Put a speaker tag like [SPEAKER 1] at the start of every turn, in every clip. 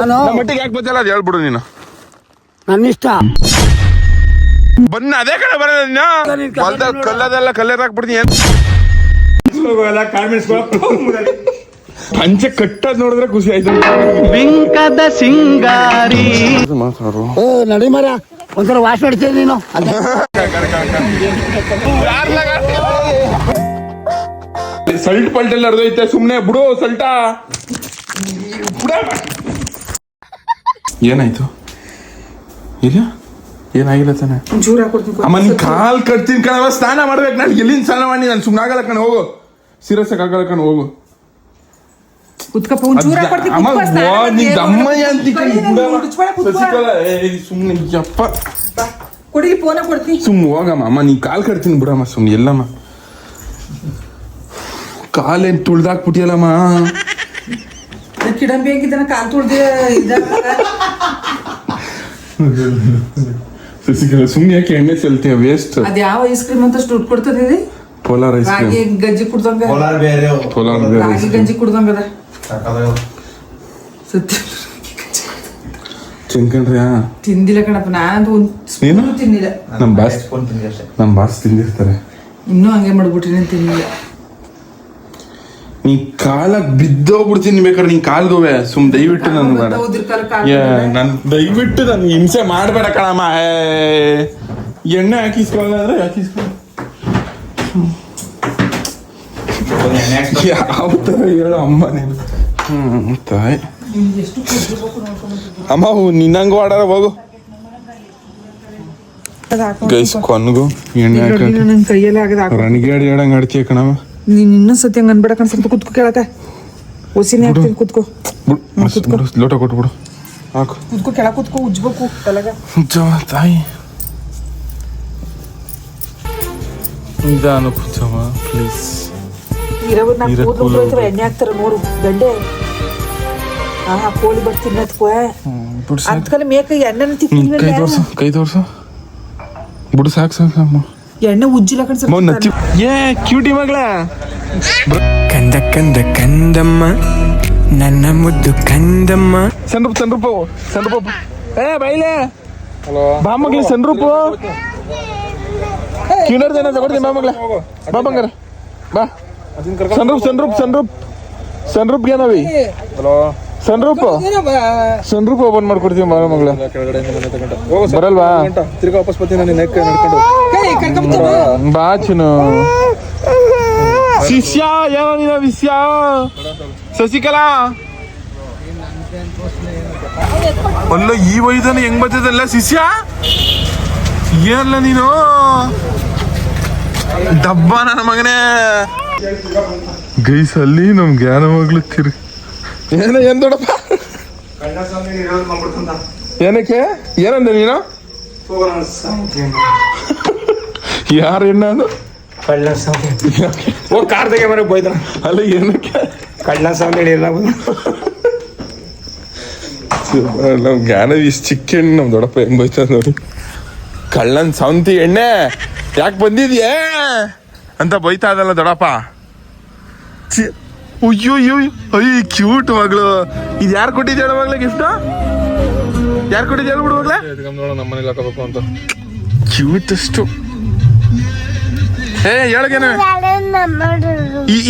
[SPEAKER 1] ನಾನು
[SPEAKER 2] ನಮ್ಮ ಮಟ್ಟಿಗೆ ಯಾಕೆ ಬಂದಿಲ್ಲ ಅದು ಹೇಳ್ಬಿಡು ನೀನು.
[SPEAKER 1] ನನ್ನ ಇಷ್ಟ
[SPEAKER 2] ಬನ್ನ ಅದೇ ಕಡೆ
[SPEAKER 1] ಬರ
[SPEAKER 2] ಹೊಲ್ದಾಗ. ಕಲ್ಲದೆಲ್ಲ ಕಲ್ಲೇರ್ ಹಾಕ್ಬಿಡ್ತೀನಿ. ಏನ್? ಪಂಚೆ ಕಟ್ಟದ್ ನೋಡಿದ್ರೆ ಖುಷಿ ಆಯ್ತು.
[SPEAKER 3] ಬಿಂಕದ ಸಿಂಗಾರಿ.
[SPEAKER 2] ಮಾತಾಡು.
[SPEAKER 1] ಓ ನಡಿ ಮರ. ಒಂಥರ ವಾಶ್ ಮಾಡ್ತೀನಿ ನೀನು? ಅದೇ.
[SPEAKER 2] ಸಲ್ಟ್ ಪಲ್ಟ್ ಎಲ್ಲ ಹರಿದೈತೆ ಸುಮ್ನೆ ಬಿಡು ಸಲ್ಟಾ. ಬಿಡ. ಏನಾಯ್ತು? ಇಲ್ಲ ಏನಾಗಿಲ್ಲ ತಾನೆ?
[SPEAKER 4] ಒಂಚೂರು ಹಾಕೊಡ್ತೀನಿ
[SPEAKER 2] ಅಮ್ಮ ನಿನ್ ಕಾಲ್ ಕಟ್ತೀನಿ ಕಣವ ಸ್ನಾನ ಮಾಡ್ಬೇಕು. ನಾನು ಎಲ್ಲಿಂದ ಸ್ನಾನ ಮಾಡಿ ನಾನು ಸುಮ್ಮನೆ ಆಗಲ್ಲ ಕಣ ಹೋಗು. ಸೀರಿಯಸ್ ಆಗಲ್ಲ ಕಣ ಹೋಗು.
[SPEAKER 4] ಕುತ್ಕಪ್ಪ
[SPEAKER 2] ಅಮ್ಮ ವಾ. ನಿನ್ ದಮ್ಮಯ್ಯ ಅಂತಿ ಯಪ್ಪ.
[SPEAKER 4] ಕೊಡಿ ಫೋನ ಕೊಡ್ತೀನಿ.
[SPEAKER 2] ಹೋಗಮ್ಮ ಅಮ್ಮ ನೀನ್ ಕಾಲ್ ಕಟ್ತೀನಿ ಬಿಡಮ್ಮ ಸುಮ್ಮನೆ ಎಲ್ಲಮ್ಮ. ಕಾಲೇನ್ ತುಳ್ದಾಕ್ಬಿಟ್ಟಿಯಲ್ಲಮ್ಮ.
[SPEAKER 4] ಕಿಡಂಬಿ ಆಗಿದ್ದಾನ ಕಾಲ್ ತುಳ್ದಿ
[SPEAKER 2] ಶಶಿಕಲಾ ಸುಮ್ನೆ ಯಾಕೆ ಎಣ್ಣೆ ಚೆಲ್ತೀಯ? ವೇಸ್ಟ್
[SPEAKER 4] ಅದ್ ಯಾವ ಐಸ್ ಕ್ರೀಮ್ ಅಂತ ದುಡ್ಡು ಕೊಡ್ತದೆ ಇದು?
[SPEAKER 2] ಪೋಲಾರ್ ಐಸ್
[SPEAKER 4] ರಾಗಿ
[SPEAKER 2] ಕ್ರೀಮ್
[SPEAKER 4] ಗಂಜಿ ಕುಡ್ದಂಗ
[SPEAKER 5] ಕೋಲಾರ ಬೇರೆ
[SPEAKER 2] ಪೋಲಾರ್ ಬೇರೆ
[SPEAKER 4] ರಾಗಿ ಗಂಜಿ ಕುಡ್ದಂಗದ?
[SPEAKER 5] ಅದ
[SPEAKER 4] ಸತ್ಯ.
[SPEAKER 2] ತಿನ್ಕೊಂಡ್ರಿ
[SPEAKER 4] ತಿಂದಿಲ್ಲ ಕಣಪ್ಪ ನಾನು ಒಂದ್
[SPEAKER 2] ನೀನು?
[SPEAKER 4] ಸ್ಪೂನು ತಿಂದಿಲ್ಲ
[SPEAKER 2] ನಮ್ಮ ಬಾಸ್
[SPEAKER 5] ಫೋನ್ ತಿಂದಿ ಅಷ್ಟೇ.
[SPEAKER 2] ನಮ್ ಬಾಸ್ ತಿಂದಿರ್ತಾರೆ.
[SPEAKER 4] ಇನ್ನೂ ಹಂಗೆ ಮಾಡ್ಬಿಟ್ಟಿನಿ ತಿಂದಿಲ್ಲ
[SPEAKER 2] ನೀ ಕಾಲಾಗ್ ಬಿದ್ದೋಗ್ಬಿಡ್ತೀನಿ ಬೇಕಾದ್ರೆ ನೀನ್ ಕಾಲ್ಗೋವೆ ಸುಮ್ ದಯವಿಟ್ಟು ನನ್ ಬೇಡ ನನ್ ದಯವಿಟ್ಟು ನನ್ ಹಿಂಸೆ ಮಾಡ್ಬೇಡ ಕಣಮ್ಮ. ಏ, ಎಣ್ಣೆ ಹಾಕಿಸ್ಕೊಳ್ಳೋದಾದ್ರೆ ಅಂದ್ರೆ ಹಾಕಿಸ್ಕೊಳ್ಳ ಯಾವ ತರ ಹೇಳು ಅಮ್ಮ ನೀನು. ಹ್ಮ್ ತಾಯಿ.
[SPEAKER 4] ಎಷ್ಟು ಕುದಿರ್ಬೇಕು ನೋಡ್ಕೊಂಡು
[SPEAKER 2] ಅಮ್ಮ ನಿನ್ನಂಗೂ ಆಡಾರ ಹೋಗು ಗೈಸ್ ಕೊನ್ಗು ಎಣ್ಣೆ ಹಾಕಿ
[SPEAKER 4] ಆಗದ
[SPEAKER 2] ಹೇಳಂಗ್ ಅಡ್ಕೆ ಕಣಮ್ಮ.
[SPEAKER 4] ನೀನ್ ಇನ್ನೊಂದ್ ಸತಿ ಹಂಗ ಅನ್ಬೇಡ ಕಣ್ ಸ್ವಲ್ಪ ಕುತ್ಕೋ ಕೇಳಕ. ಒಸಿನೇ ಹಾಕ್ತೀನಿ ಕುತ್ಕೋ.
[SPEAKER 2] ಲೋಟ ಕೊಟ್ಬಿಡು. ಹಾಕು.
[SPEAKER 4] ಕುತ್ಕೋ ಕೆಳ ಕುತ್ಕೋ ಉಜ್ಬೇಕು ತಲೆಗ
[SPEAKER 2] ತಾಯಿ. ನಿಧಾನ ಕುಚ್ಚವ ಪ್ಲೀಸ್
[SPEAKER 4] ಎಣ್ಣೆ ಹಾಕ್ತಾರೆ ನೋಡು ಗಂಡೆ. ಹಾ ಕೋಳಿ ಬರ್ತೀನಿ ತಿನ್ನತ್ಕೋ
[SPEAKER 2] ಬಿಡು
[SPEAKER 4] ಅದಕ್ಕಲ್ಲ ಮೇಕ ಎಣ್ಣೆ
[SPEAKER 2] ಕೈ ತೋರ್ಸು ಕೈ ತೋರ್ಸು. ಬಿಡು ಸಾಕು ಸಾಕು ಅಮ್ಮ
[SPEAKER 4] ಎಣ್ಣೆ ಉಜ್ಜಿಲ್ಲ ಕಣ್
[SPEAKER 2] ಮೌನ್ ನಚ್ಚಿ. ಏ ಕ್ಯೂಟಿ ಮಗಳ.
[SPEAKER 3] ಕಂದ ಕಂದ ಕಂದಮ್ಮ. ನನ್ನ ಮುದ್ದು ಕಂದಮ್ಮ.
[SPEAKER 2] ಸಣ್ಣ ಸಣ್ಣ ರೂಪ ಸಣ್ಣ ರೂಪ ಏ ಬೈಲೆ. ಬಾ ಮಗ್ಲಿ ಸಣ್ಣ ರೂಪ ಕಿನ್ನರ್ ಜನ ತಗೊಡ್ತೀನಿ ಬಾ ಮಗ್ಲ ಬಾ ಬಂಗಾರ. ಬಾ. ಸಣ್ಣ ರೂಪ್ ಸಣ್ಣ ರೂಪ್ ಸಣ್ಣ ರೂಪ್ ಸಣ್ಣ ಸನ್ರೂಪ? ಏನವಿ ಸಣ್ಣ ರೂಪ ಸಣ್ಣ ರೂಪ ಓಪನ್ ಮಾಡ್ಕೊಡ್ತೀವಿ ಬಾ ಮಗಳ. ಬರಲ್ವಾ?
[SPEAKER 5] ತಿರ್ಗಾ ವಾಪಸ್ ಬರ್ತೀನಿ ನಾನು ನೆಕ್ ನಡ್ಕೊಂಡು.
[SPEAKER 2] ಬಾ. ಚುನು ಶಿಷ್ಯ ಏನೋ ನೀನ ವಿಷ್ಯ ಶಶಿಕಲಾ? ಅಲ್ಲ ಈ ವಯಸ್ಸನ ಹೆಂಗ್ ಬರ್ತದಲ್ಲ ಶಿಷ್ಯ? ಏನಲ್ಲ ನೀನು? ಡಬ್ಬ ನನ್ನ ಮಗನೇ. ಗೈಸ್ ಅಲ್ಲಿ ನಮ್ ಜ್ಞಾನ ಮಗ್ಳು ತಿರು ಏನ ಏನ್ ದೊಡ್ಡಪ್ಪ? ಏನಕ್ಕೆ? ಏನಂದ ನೀನು? ಯಾರು
[SPEAKER 5] ಸ್ವಾಮಿ ಓ ಕಾರ್ ಮನೆ ಬೋಯ್ತಾನ
[SPEAKER 2] ಅಲ್ಲ ಏನಕ್ಕೆ?
[SPEAKER 5] ಕಳ್ಳ ಸ್ವಾಮಿ ಎಲ್ಲ
[SPEAKER 2] ನಮ್ ಜ್ಞಾನ ಇಷ್ಟು ಚಿಕ್ಕ ಹೆಣ್ಣು ನಮ್ ದೊಡ್ಡಪ್ಪ ಹೆಂಗ್ ಬೈತಾ ನೋಡಿ. ಕಳ್ಳನ್ ಸೌಂತಿ ಎಣ್ಣೆ ಯಾಕೆ ಬಂದಿದ್ಯೇ? ಅಂತ ಬೈತಾ ಅದಲ್ಲ ದೊಡ್ಡಪ್ಪ. ಛಿ, ಅಯ್ಯೋ ಅಯ್ಯೋ ಅಯ್ಯ ಕ್ಯೂಟ್ ಮಗಳು. ಇದು ಯಾರು ಕೊಟ್ಟಿದ್ದೆ ಹೇಳ ಮಗಳ ಗಿಫ್ಟ್ ಯಾರು ಕೊಟ್ಟಿದ್ದೆ ಬಿಡು ಮಗಳ?
[SPEAKER 5] ನೋಡ ನಮ್ಮ ಮನೇಲಿ ಹಾಕೋಬೇಕು ಅಂತ
[SPEAKER 2] ಕ್ಯೂಟ್ ಅಷ್ಟು ಏ ಹೇಳಗೇನ.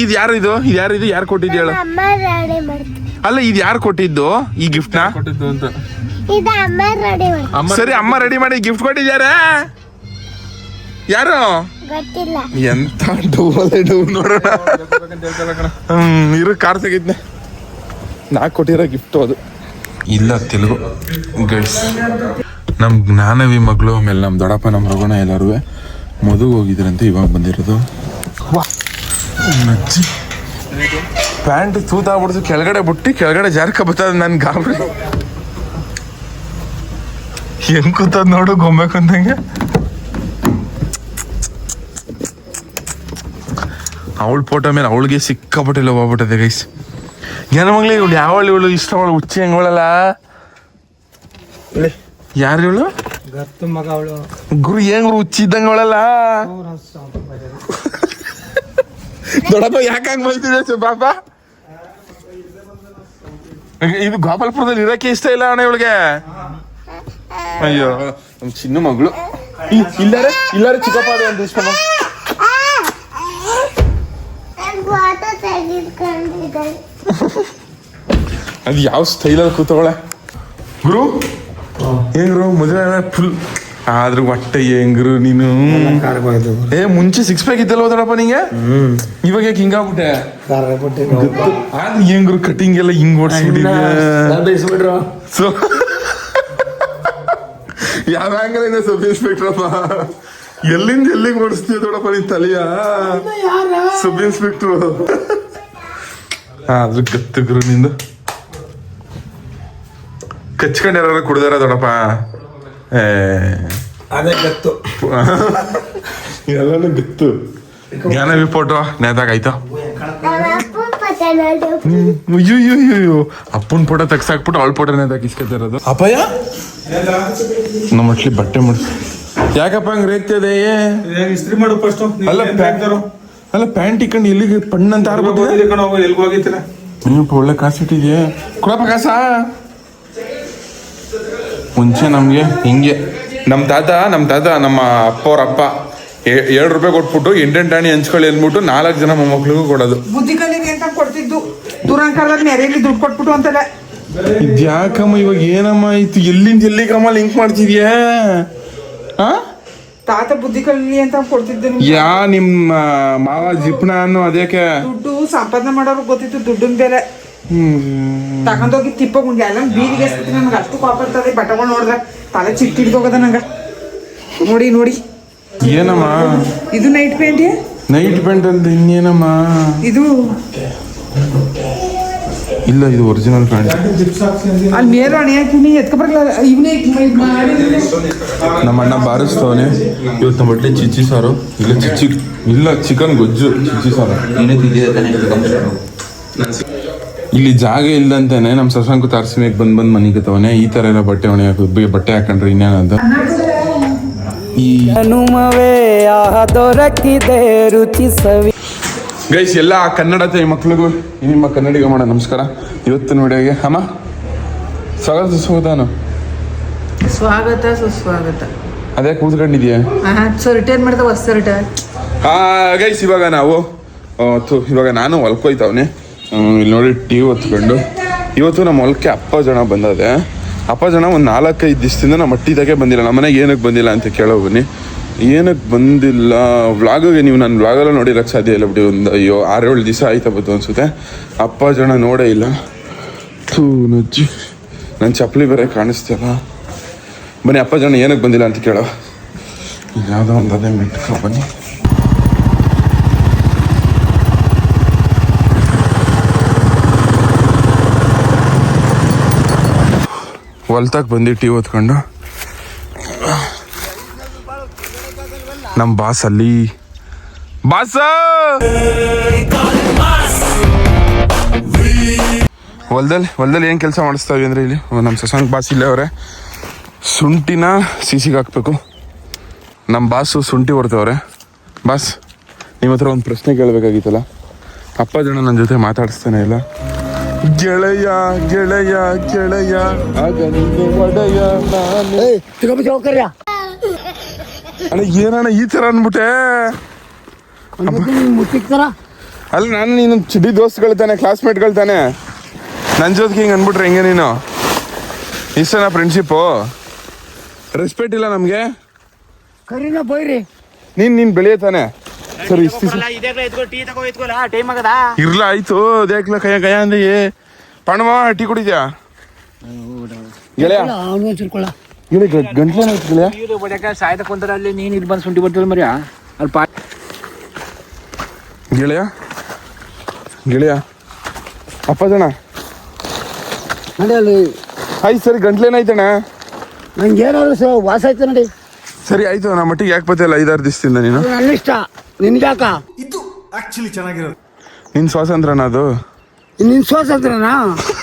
[SPEAKER 2] ಇದು ಯಾರು ಇದು? ಇದು ಯಾರು ಇದು? ಯಾರು ಕೊಟ್ಟಿದ್ದು ಹೇಳು.
[SPEAKER 6] ಅಮ್ಮ ರೆಡಿ ಮಾಡ್ತೀನಿ
[SPEAKER 2] ಅಲ್ಲ ಇದು ಯಾರು ಕೊಟ್ಟಿದ್ದು ಈ ಗಿಫ್ಟ್ನ?
[SPEAKER 5] ಕೊಟ್ಟಿದ್ದು ಅಂತ.
[SPEAKER 6] ಇದು ಅಮ್ಮ ರೆಡಿ ಮಾಡ್ತೀನಿ
[SPEAKER 2] ಸರಿ ಅಮ್ಮ ರೆಡಿ ಮಾಡಿ ಗಿಫ್ಟ್ ಕೊಟ್ಟಿದ್ದಾರೆ ಯಾರು?
[SPEAKER 6] ಗೊತ್ತಿಲ್ಲ.
[SPEAKER 2] ಎಂತ ಡೂಬಲ್ ಡೂ ನೋಡೋಣ. ಹ್ಮ್ ಇರು ಕಾರ್ ತೆಗಿದ್ನೆ. ನಾ ಕೊಟ್ಟಿರೋ ಗಿಫ್ಟ್ ಅದು. ಇಲ್ಲ ತೆಲುಗು. ಗೈಡ್ಸ್ ನಮ್ ಜ್ಞಾನವಿ ಮಗಳು ಆಮೇಲೆ ನಮ್ ದೊಡ್ಡಪ್ಪ ನಮ್ಮ ರಘುಣ ಎಲ್ಲರೂ ಮದುವೆ ಹೋಗಿದ್ರಂತೆ ಇವಾಗ ಬಂದಿರೋದು. ವಾ. ನಜ್ಜಿ. ಪ್ಯಾಂಟ್ ತೂತಾಗ್ಬಿಡ್ತು ಕೆಳಗಡೆ ಬಿಟ್ಟು ಕೆಳಗಡೆ ಜಾರ್ಕ ಬರ್ತದ ನನ್ ಗಾಬರಿ. ಹೆಂಗ್ ಕೂತದ್ ನೋಡು ಗೊಂಬೆ ಕುಂತಂಗೆ. ಅವಳ ಫೋಟೋ ಮೇಲೆ ಅವಳಿಗೆ ಸಿಕ್ಕಾಪಟ್ಟೆ ಲವ್ ಆಗ್ಬಿಟ್ಟದೆ ಗೈಸ್ ಜನಮಂಗ್ಲಿ ಮಗ್ಲಿ ಇವಳು ಯಾವಳು ಇವಳು ಇಷ್ಟ ಅವಳು ಹುಚ್ಚಿ ಹೆಂಗಳಲ್ಲ? ಯಾರು ಇವಳು?
[SPEAKER 5] ಗತ್ತು ಮಗ ಅವಳು.
[SPEAKER 2] ಗುರು ಏನ್ ಗುರು ಹುಚ್ಚಿ ಇದ್ದಂಗೆ ಅವಳಲ್ಲ ದೊಡ್ಡಪ್ಪ ಯಾಕೆ ಹಂಗ್ ಬೈತಿದೆ ಪಾಪ ಇದು ಗೋಪಾಲ್ಪುರದಲ್ಲಿ ಇರಕ್ಕೆ ಇಷ್ಟ ಇಲ್ಲ ಅಣ್ಣ ಇವಳಿಗೆ? ಅಯ್ಯೋ ನಮ್ ಚಿನ್ನ ಮಗಳು. ಇಲ್ಲಾರೆ? ಇಲ್ಲಾರೆ ಚಿಕ್ಕಪ್ಪ ಅದೇ ಅಂತ ಇಸ್ಕೊಂಬ
[SPEAKER 6] ನನ್ ಫೋಟೋ ತೆಗೆದುಕೊಂಡಿದ್ದಾರೆ
[SPEAKER 2] ಅದು ಯಾವ ಸ್ಟೈಲಲ್ಲಿ ಕೂತವಳೆ ಗುರು ಹೆಂಗ್ರು ಗುರು ಮದುವೆ ಫುಲ್ ಆದ್ರೂ ಹೊಟ್ಟೆ ಹೆಂಗ್ರು ನೀನು? ಏ ಮುಂಚೆ ಸಿಕ್ಸ್ ಪ್ಯಾಕ್ ಇದ್ದಲ್ಲ ಹೋದಳಪ್ಪ ನಿಂಗೆ? ಇವಾಗ ಯಾಕೆ ಹಿಂಗಾಗ್ಬಿಟ್ಟೆ ಆದ್ರೆ ಹೆಂಗ್ರು ಕಟಿಂಗ್ ಎಲ್ಲ ಹಿಂಗ್ ಓಡಿಸ್ಬಿಟ್ಟಿದ್ಯಾ? ಸೊ ಯಾವ ಇಂದ ಸಬ್ ಇನ್ಸ್ಪೆಕ್ಟ್ರಪ್ಪ ಎಲ್ಲಿಂದ ಎಲ್ಲಿಗೆ ಓಡಿಸ್ತೀಯ ದೊಡಪ್ಪ ನಿನ್ ತಲೆಯ. ಸಬ್ ಇನ್ಸ್ಪೆಕ್ಟ್ರು ಆದ್ರೂ ಗತ್ತಗ್ರು ನಿಂದು. ಕಚ್ಕೊಂಡು ಯಾರು ಕುಡ್ದಾರ ದೊಡಪ್ಪ ಏ.
[SPEAKER 5] ಅದೇ ಗತ್ತು.
[SPEAKER 2] ಎಲ್ಲಾನು ಗತ್ತು. ಜ್ಞಾನ ಫೋಟೋ ನೇತಾಗ ಆಯ್ತಾ? ಅಯ್ಯೋ ಅಪ್ಪನ ಫೋಟೋ ತೆಗ್ಸಾಕ್ಬಿಟ್ಟು ಅವಳ ಫೋಟೋ ನೇತಾಕ ಇಸ್ಕೊತಿರೋದು. ಅಪ್ಪಯ್ಯ? ನಮ್ಮ ಮಟ್ಲಿ ಬಟ್ಟೆ ಮುಡ್ಸ್. ಯಾಕಪ್ಪ ಹಂಗ್ ರೇಗ್ತದೆ?
[SPEAKER 5] ಇಸ್ತ್ರಿ ಮಾಡು ಫಸ್ಟ್
[SPEAKER 2] ಅಲ್ಲ ಪ್ಯಾಕ್ ಅಲ್ಲ ಪ್ಯಾಂಟ್ ಇಕ್ಕೊಂಡು ಎಲ್ಲಿಗೆ ಪಣ್ಣಂತ ಆರ್ಬೋದು
[SPEAKER 5] ಎಲ್ಗ ಹೋಗಿತ್ತೀರ
[SPEAKER 2] ನೀವಪ್ಪ ಒಳ್ಳೆ ಕಾಸು ಇಟ್ಟಿದ್ಯಾ ಕೊಡಪ್ಪ ಕಾಸ? ಮುಂಚೆ ನಮಗೆ ಹಿಂಗೆ. ನಮ್ಮ ತಾತ ನಮ್ಮ ತಾತ ನಮ್ಮ ಅಪ್ಪ ಅವ್ರ ಅಪ್ಪ. ಎರಡು ರೂಪಾಯಿ ಕೊಟ್ಬಿಟ್ಟು ಎಂಟೆಂಟು ಆಣಿ ಹಂಚ್ಕೊಳ್ಳಿ ಅಂದ್ಬಿಟ್ಟು ನಾಲ್ಕು ಜನ ಮೊಮ್ಮಕ್ಳಿಗೂ ಕೊಡೋದು.
[SPEAKER 4] ಬುದ್ಧಿ ಅಂತ ಕೊಡ್ತಿದ್ದು. ದೂರಾಂಕಾಲದಲ್ಲಿ ನೆರೆಯಲ್ಲಿ ದುಡ್ಡು ಕೊಟ್ಬಿಟ್ಟು ಅಂತಲ್ಲ.
[SPEAKER 2] ಇದ್ಯಾಕಮ್ಮ ಇವಾಗ ಏನಮ್ಮ ಇತ್ತು? ಎಲ್ಲಿಂದ ಎಲ್ಲಿಗಮ್ಮ ಲಿಂಕ್ ಮಾಡ್ತಿದ್ಯಾ? ಆ?
[SPEAKER 4] ತಾತ ಬುದ್ಧಿ ಕಲೀಲಿ ಅಂತ ಕೊಡ್ತಿದ್ದೆ ನಿಮ್ಗೆ.
[SPEAKER 2] ಯಾ ನಿಮ್ಮ ಮಾವ ಜಿಪ್ನ ಅನ್ನೋ ಅದಕ್ಕೆ
[SPEAKER 4] ದುಡ್ಡು ಸಂಪಾದನೆ ಮಾಡೋರು ಗೊತ್ತಿತ್ತು ದುಡ್ಡಿನ ಬೆಲೆ ತಗೊಂಡೋಗಿ ತಿಪ್ಪಗುಂಡಿ ಅಲ್ಲ ಬೀದಿಗೆ ಎಸ್ತೀನಿ ನನಗೆ ಅಷ್ಟು ಕೋಪ ಇರ್ತದೆ. ಬಟ್ಟೆಗಳು ನೋಡಿದ್ರೆ ತಲೆ ಚಿಟ್ಟಿಡ್ದೋಗದ ನಂಗೆ. ನೋಡಿ ನೋಡಿ.
[SPEAKER 2] ಏನಮ್ಮ?
[SPEAKER 4] ಇದು ನೈಟ್ ಪ್ಯಾಂಟ್
[SPEAKER 2] ನೈಟ್ ಪ್ಯಾಂಟ್ ಅಂತ ಇನ್ನೇನಮ್ಮ?
[SPEAKER 4] ಇದು
[SPEAKER 2] ಇಲ್ಲ ಇದು ಒರಿಜಿನಲ್ ಪ್ಯಾಂಟ್
[SPEAKER 4] ಅಲ್ಲಿ ಮೇಲೆ ಅಣಿ ಹಾಕಿನಿ ಎತ್ಕೊಬರಲ್ಲ ಇವನೇ
[SPEAKER 2] ನಮ್ಮ ಅಣ್ಣ ಬಾರಿಸ್ತವನೆ. ಇವತ್ತು ನಮ್ಮ ಚಿಚ್ಚಿ ಸಾರು. ಇಲ್ಲ ಚಿಚ್ಚಿ ಇಲ್ಲ ಚಿಕನ್ ಗೊಜ್ಜು ಚಿಚ್ಚಿ ಸಾರು. ಇಲ್ಲಿ ಜಾಗ ಇಲ್ದಂತಾನೆ ನಮ್ಮ ಸಸಂಕು ತಾರಸಿಮೇಕ್ ಬಂದ್ ಬಂದ್ ಮನಿಗತವನೆ ಈ ತರ ಎಲ್ಲ ಬಟ್ಟೆ ಒಣ ಬಟ್ಟೆ ಹಾಕೊಂಡ್ರೆ ಇನ್ನೇನದು ಈ
[SPEAKER 3] ಹನುಮವೇ ಆಹ ದೊರಕಿದೆ ರುಚಿ ಸವಿ
[SPEAKER 2] ಗೈಸ್ ಎಲ್ಲ ಕನ್ನಡ ತಾಯಿ ಮಕ್ಳಿಗೂ ನಿಮ್ಮ ಕನ್ನಡಿಗ ಮಾಡ ನಮಸ್ಕಾರ. ಇವತ್ತಿನ ವಿಡಿಯೋಗೆ ಅಮ್ಮ ಸ್ವಾಗತ ಸುಸ್ವಾಗತ
[SPEAKER 4] ಸ್ವಾಗತ ಸುಸ್ವಾಗತ.
[SPEAKER 2] ಅದೇ ಕೂತ್ಕೊಂಡಿದ್ಯಾ
[SPEAKER 4] ಸೊ ರಿಟೈರ್ ಮಾಡಿದ ಹೊಸ ರಿಟೈರ್
[SPEAKER 2] ಆ ಗೈಸ್ ಇವಾಗ ನಾವು ಇವಾಗ ನಾನು ಹೊಲ್ಕೋಯ್ತವನೆ. ಇಲ್ಲಿ ನೋಡಿ ಟಿ ವಿ ಹೊತ್ಕೊಂಡು. ಇವತ್ತು ನಮ್ಮ ಹೊಲಕ್ಕೆ ಅಪ್ಪ ಜನ ಬಂದದೆ ಅಪ್ಪ ಜನ ಒಂದು ನಾಲ್ಕೈದು ದಿವಸದಿಂದ ನಮ್ಮ ಮಟ್ಟಿದಾಗೆ ಬಂದಿಲ್ಲ ನಮ್ಮ ಮನೆಗೆ ಏನಕ್ಕೆ ಬಂದಿಲ್ಲ ಅಂತ ಕೇಳೋ ಬನ್ನಿ. ಏನಕ್ಕೆ ಬಂದಿಲ್ಲ? ವ್ಲಾಗಿಗೆ ನೀವು ನನ್ನ ವ್ಲಾಗೆಲ್ಲ ನೋಡಿರೋಕ್ಕೆ ಸಾಧ್ಯ ಇಲ್ಲ ಬಿಡಿ, ಒಂದು ಅಯ್ಯೋ ಆರೇಳು ದಿವಸ ಆಯ್ತಾ ಬಂತು ಅನ್ಸುತ್ತೆ. ಅಪ್ಪ ಜನ ನೋಡೇ ಇಲ್ಲ. ಥೂ, ನಜ್ಜಿ. ನನ್ನ ಚಪ್ಪಲಿ ಬೇರೆ ಕಾಣಿಸ್ತಲ್ಲ ಬನ್ನಿ, ಅಪ್ಪ ಜನ ಏನಕ್ಕೆ ಬಂದಿಲ್ಲ ಅಂತ ಕೇಳೋ. ಯಾವುದೋ ಒಂದು ಅದೇ ಮೆಟ್ಕೊ ಬನ್ನಿ. ಹೊಲ್ತಾಗ ಬಂದು ಟಿ ಓದ್ಕೊಂಡು? ನಮ್ಮ ಬಾಸ್ ಅಲ್ಲಿ. ಬಾಸ! ಹೊಲ್ದಲ್ಲಿ ಹೊಲ್ದಲ್ಲಿ ಏನು ಕೆಲಸ ಮಾಡಿಸ್ತಾವೆ ಅಂದರೆ ಇಲ್ಲಿ? ನಮ್ಮ ಸಸಂಗ್ ಬಾಸ್ ಇಲ್ಲೇ ಅವರೇ. ಶುಂಠಿನ ಸಿಸಿಗೆ ಹಾಕ್ಬೇಕು. ನಮ್ಮ ಬಾಸು ಶುಂಠಿ ಹೊರ್ತವ್ರೆ ಬಾಸ್ ನಿಮ್ಮ ಹತ್ರ ಒಂದು ಪ್ರಶ್ನೆ ಕೇಳಬೇಕಾಗಿತ್ತಲ್ಲ? ಅಪ್ಪ ಜನ ನನ್ನ ಜೊತೆ ಮಾತಾಡಿಸ್ತಾನೆ ಇಲ್ಲ? ಗೆಳೆಯ ಗೆಳೆಯ ಗೆಳೆಯ ಒಡೆಯ ನಾನು. ಅಣ್ಣ ಏನಣ್ಣ ಈ ಥರ ಅಂದ್ಬಿಟ್ಟೆ?
[SPEAKER 1] ಅಲ್ಲಿ
[SPEAKER 2] ಅಲ್ಲ ನಾನು ನೀನು ಚಿಡಿ ದೋಸ್ತ್ಗಳು ತಾನೆ ಕ್ಲಾಸ್ಮೇಟ್ಗಳು ತಾನೆ. ನನ್ನ ಜೊತೆಗೆ ಹಿಂಗೆ ಅಂದ್ಬಿಟ್ರೆ ಹೆಂಗೆ ನೀನು? ಇಷ್ಟನಾ ಫ್ರೆಂಡ್ಶಿಪ್ಪು ರೆಸ್ಪೆಕ್ಟ್ ಇಲ್ಲ ನಮಗೆ?
[SPEAKER 1] ಕರಿನ ಬೈರಿ.
[SPEAKER 2] ನೀನು ನೀನು ಬೆಳೆಯ ತಾನೆ. ಸರಿ ಇಷ್ಟು ಇರ್ಲ ಆಯ್ತು ದೇಕ್ಲ ಕೈಯ ಕೈಯ ಏ ಪಣವ ಟೀ ಕುಡಿದ್ಯಾ? ಗೆಳೆಯ.
[SPEAKER 1] ಅವನು ಚಿರ್ಕೊಳ್ಳ
[SPEAKER 2] ಗೆಳೆಯ ನೀರು ಆಯ್ತು ಗೆಳೆಯ
[SPEAKER 7] ಸಾಯ್ದ ಕುಂತರ ಅಲ್ಲಿ ನೀನು ಇಲ್ಲಿ ಬಂದು ಸುಂಟಿ ಬರ್ತಿಲ್ಲ ಮರಿಯ? ಅಲ್ಲಿ ಪಾ
[SPEAKER 2] ಗೆಳೆಯ? ಗೆಳೆಯ? ಅಪ್ಪ ಜನ
[SPEAKER 1] ನಡಿ ಅಲ್ಲಿ.
[SPEAKER 2] ಆಯ್ತು ಸರಿ ಗಂಟ್ಲೇನಾಯ್ತಣ್ಣ
[SPEAKER 1] ನಂಗೆ ಏನಾದ್ರು ಸರ್ ವಾಸ ಆಯ್ತು ನಡಿ.
[SPEAKER 2] ಸರಿ ಆಯ್ತು ನಮ್ಮ ಮಟ್ಟಿಗೆ ಯಾಕೆ ಬತ್ತಿಲ್ಲ ಐದಾರು ದಿವಸದಿಂದ ನೀನು.
[SPEAKER 1] ಇದು ನನ್ನ ಇಷ್ಟ. ನಿನ್ಗ್ಯಾಕ
[SPEAKER 2] ನಿನ್ನ ಸ್ವಾತಂತ್ರ್ಯನ ಅದು?
[SPEAKER 1] ನಿನ್ ಸ್ವಾತಂತ್ರ್ಯನಾ?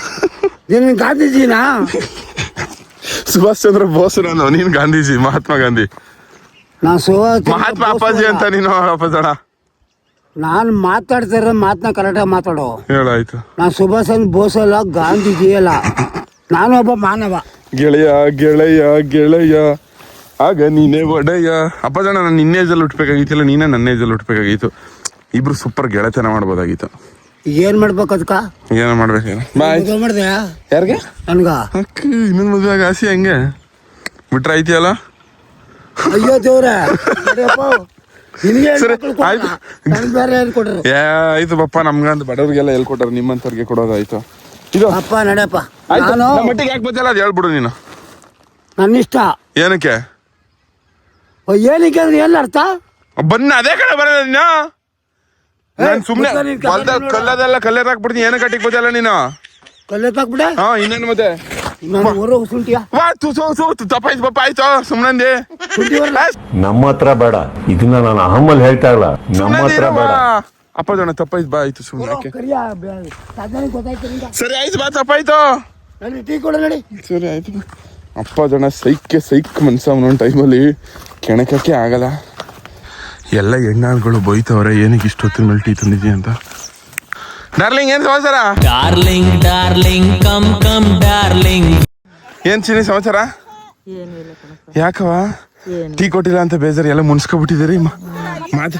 [SPEAKER 1] ನೀನು ಗಾಂಧೀಜಿನಾ?
[SPEAKER 2] ಸುಭಾಷ್ ಚಂದ್ರ ಬೋಸ್ ನಾನು ನೀನ್ ಗಾಂಧೀಜಿ ಮಹಾತ್ಮ ಗಾಂಧಿ.
[SPEAKER 1] ನಾನು ಸುಭಾಷ್
[SPEAKER 2] ಮಹಾತ್ಮ ಅಪ್ಪಾಜಿ ಅಂತ ನೀನು ಅಪ್ಪಾಜಣ
[SPEAKER 1] ನಾನು ಮಾತಾಡ್ತಿರೋ ಮಾತನ್ನ ಕರೆಕ್ಟಾಗಿ ಮಾತಾಡು.
[SPEAKER 2] ಹೇಳಾಯ್ತು
[SPEAKER 1] ನಾನು ಸುಭಾಷ್ ಚಂದ್ರ ಬೋಸ್ ಅಲ್ಲ ಗಾಂಧೀಜಿ ಅಲ್ಲ. ನಾನು ಒಬ್ಬ ಮಾನವ.
[SPEAKER 2] ಗೆಳೆಯ ಗೆಳೆಯ ಗೆಳೆಯ ಆಗ ನೀನೇ ಒಡೆಯ. ಅಪ್ಪ ಜನ ನಾನು ನಿನ್ನ ಏಜಲ್ಲಿ ಹುಟ್ಬೇಕಾಗಿತ್ತಿಲ್ಲ ನೀನೇ ನನ್ನ ಏಜಲ್ಲಿ ಹುಟ್ಟಬೇಕಾಗಿತ್ತು ಇಬ್ರು ಸೂಪರ್ ಗೆಳೆತನ ಮಾಡ್ಬೋದಾಗಿತ್ತು.
[SPEAKER 1] ಏನ್ ಮಾಡ್ಬೇಕು ಅದಕ್ಕ
[SPEAKER 2] ಏನ್ ಮಾಡ್ಬೇಕು ಬಾಯ್
[SPEAKER 1] ಮದುವೆ ಮಾಡ್ದೆ.
[SPEAKER 2] ಯಾರಿಗೆ?
[SPEAKER 1] ನನ್ಗ.
[SPEAKER 2] ಅಕ್ಕ ಇನ್ನೊಂದು ಮದುವೆ ಆಗ ಆಸೆ ಹಂಗೆ? ಬಿಟ್ರೆ ಐತಿಯಲ್ಲ
[SPEAKER 1] ಅಯ್ಯೋ ದೇವ್ರೆ?
[SPEAKER 2] ಆಯ್ತು.
[SPEAKER 1] ಬೇರೆ ಏನ್ ಕೊಟ್ರು?
[SPEAKER 2] ಏ ಆಯ್ತು ಬಪ್ಪ ನಮ್ಗಂತ ಬಡವ್ರಿಗೆಲ್ಲ ಹೇಳ್ಕೊಟ್ಟಾರ ನಿಮ್ಮಂತವ್ರಿಗೆ ಕೊಡೋದಾಯ್ತು ಇದು.
[SPEAKER 1] ಅಪ್ಪ ನಡೆಯಪ್ಪ.
[SPEAKER 2] ಆಯ್ತು.
[SPEAKER 1] ನಾನು
[SPEAKER 2] ನಮ್ಮ ಮಟ್ಟಿಗೆ ಯಾಕೆ ಬಂದಿಲ್ಲ ಅದು ಹೇಳ್ಬಿಡು ನೀನು.
[SPEAKER 1] ನನ್ನ ಇಷ್ಟ
[SPEAKER 2] ಏನಕ್ಕೆ?
[SPEAKER 1] ಓ, ಏನಕ್ಕೆ ಅಂದ್ರೆ ಏನ್ ಅರ್ಥ?
[SPEAKER 2] ಬನ್ನ ಅದೇ ಕಡೆ ಬರೋದ ನೀನು ನಾನು ಸುಮ್ಮನೆ
[SPEAKER 1] ಹೊಲ್ದಾಗ.
[SPEAKER 2] ಕಲ್ಲದೆಲ್ಲ ಕಲ್ಲೇರ್ ಹಾಕ್ಬಿಡ್ತೀನಿ. ಏನಕ್ಕೆ ಕಟ್ಟಿಗೆ ಬಂದಿಲ್ಲ ನೀನು?
[SPEAKER 1] ಕಲ್ಲೆ ತಾಕ್ಬಿಡ
[SPEAKER 2] ಹಾ ಇನ್ನೇನು ಮತ್ತೆ?
[SPEAKER 1] ನಾನು ಹೊರ ಸುಂಟಿಯ
[SPEAKER 2] ವಾ ತು ಸೋ ಸೋ ತು ತಪ್ಪಾಯ್ತು
[SPEAKER 8] ನಮ್ಮ ಹತ್ರ ಬೇಡ. ಇದನ್ನ ನಾನು ಅಹಮಲ್ ಹೇಳ್ತಾ ಇಲ್ಲ. ನಮ್ಮ ಹತ್ರ ಬೇಡ.
[SPEAKER 2] ಅಪ್ಪ ಜನ ತಪ್ಪಾಯ್ತು ಬಾ ಆಯ್ತು ಸುಮ್ಮನೆ ಸರಿ ಆಯ್ತು ಬಾ ತಪ್ಪಾಯ್ತು
[SPEAKER 1] ನಡಿ ಟೀ ಕೊಡು ನಡಿ.
[SPEAKER 2] ಸರಿ ಆಯ್ತು. ಅಪ್ಪ ಜನ ಸೈಕ್ಕೆ ಸೈಕ್ ಮನ್ಸ ಒಂದೊಂದು ಟೈಮಲ್ಲಿ ಕೆಣಕಕ್ಕೆ ಆಗಲ್ಲ. ಎಲ್ಲ ಹೆಣ್ಣಾಳುಗಳು ಬೈತವ್ರೆ ಏನಕ್ಕೆ ಇಷ್ಟೊತ್ತಿನ ಮೇಲೆ ಟೀ ತಂದಿದ್ಯಾ ಅಂತ? ಡಾರ್ಲಿಂಗ್ ಏನ್ ಸಮಾಚಾರ?
[SPEAKER 3] Darling darling come come darling
[SPEAKER 2] ಏನ್ ಚಿನ್ನಿ ಸಮಾಚಾರ? ಯಾಕವ ಟೀ ಕೊಟ್ಟಿಲ್ಲ ಅಂತ ಬೇಜಾರು ಎಲ್ಲ ಮುನ್ಸ್ಕೊಬಿಟ್ಟಿದ್ದೀರಿ? ಮಾತ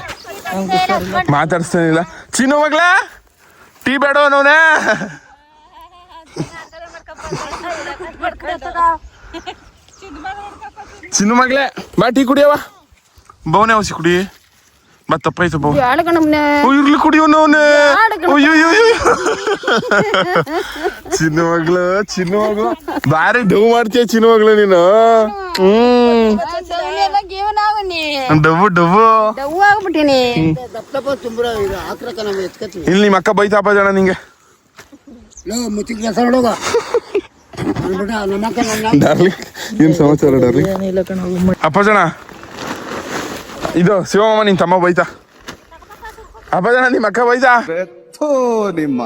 [SPEAKER 2] ಮಾತಾಡ್ಸ್ತಾನಿಲ್ಲ ಚಿನ್ನು ಮಗ್ಲ ಟೀ ಬೇಡ ನೋನೆ ಚಿನ್ನು ಮಗ್ಲೆ ಬಾ ಟೀ ಕುಡಿಯವ ಬೌನೆ ಹಸಿ ಕುಡಿ. ಬಾ ತಪ್ಪಾಯ್ತು ಬೌ ಓ, ಇರ್ಲಿ ಕುಡಿಯೋ ನೋನೆ ಅಯ್ಯೋ ಚಿನ್ನು ಮಗ್ಳು ಚಿನ್ನು ಮಗ್ಳು ಬಾರಿ ಡವ್ ಮಾಡ್ತೀಯ ಚಿನ್ನು ಮಗ್ಳು ನೀನು ಹ್ಮ್ ಡವ್ವು ಡವ್ವು
[SPEAKER 1] ದಪ್ಪ ತುಂಬ್ರ ಇದು ಹಾಕ್ರಕ ನಾವು ಎತ್ಕತ್ತೀವಿ
[SPEAKER 2] ಇಲ್ಲಿ ನಿಮ್ಮ ಅಕ್ಕ ಬೈತಾಪ ಜನ ನಿಂಗೆ
[SPEAKER 1] ಲೋ ಮುಚ್ಚಿಗೆ ಕೆಲಸ ನೋಡೋಗ ಅಂದ್ಬಿಟ್ಟ ನಮ್ಮ ಅಕ್ಕ ನನ್ನ
[SPEAKER 2] ಡಾರ್ಲಿಂಗ್ ಏನ್ ಸಮಾಚಾರ ಡಾರ್ಲಿಂಗ್ ಅಪ್ಪ ಜನ ಇದು ಶಿವಮ್ಮ ನಿನ್ ತಮ್ಮ ಬೈತಾ? ಅಪ್ಪ ಜನ ನಿಮ್ಮ ಅಕ್ಕ ಬೈತಾ?
[SPEAKER 1] ನಿಮ್ಮ.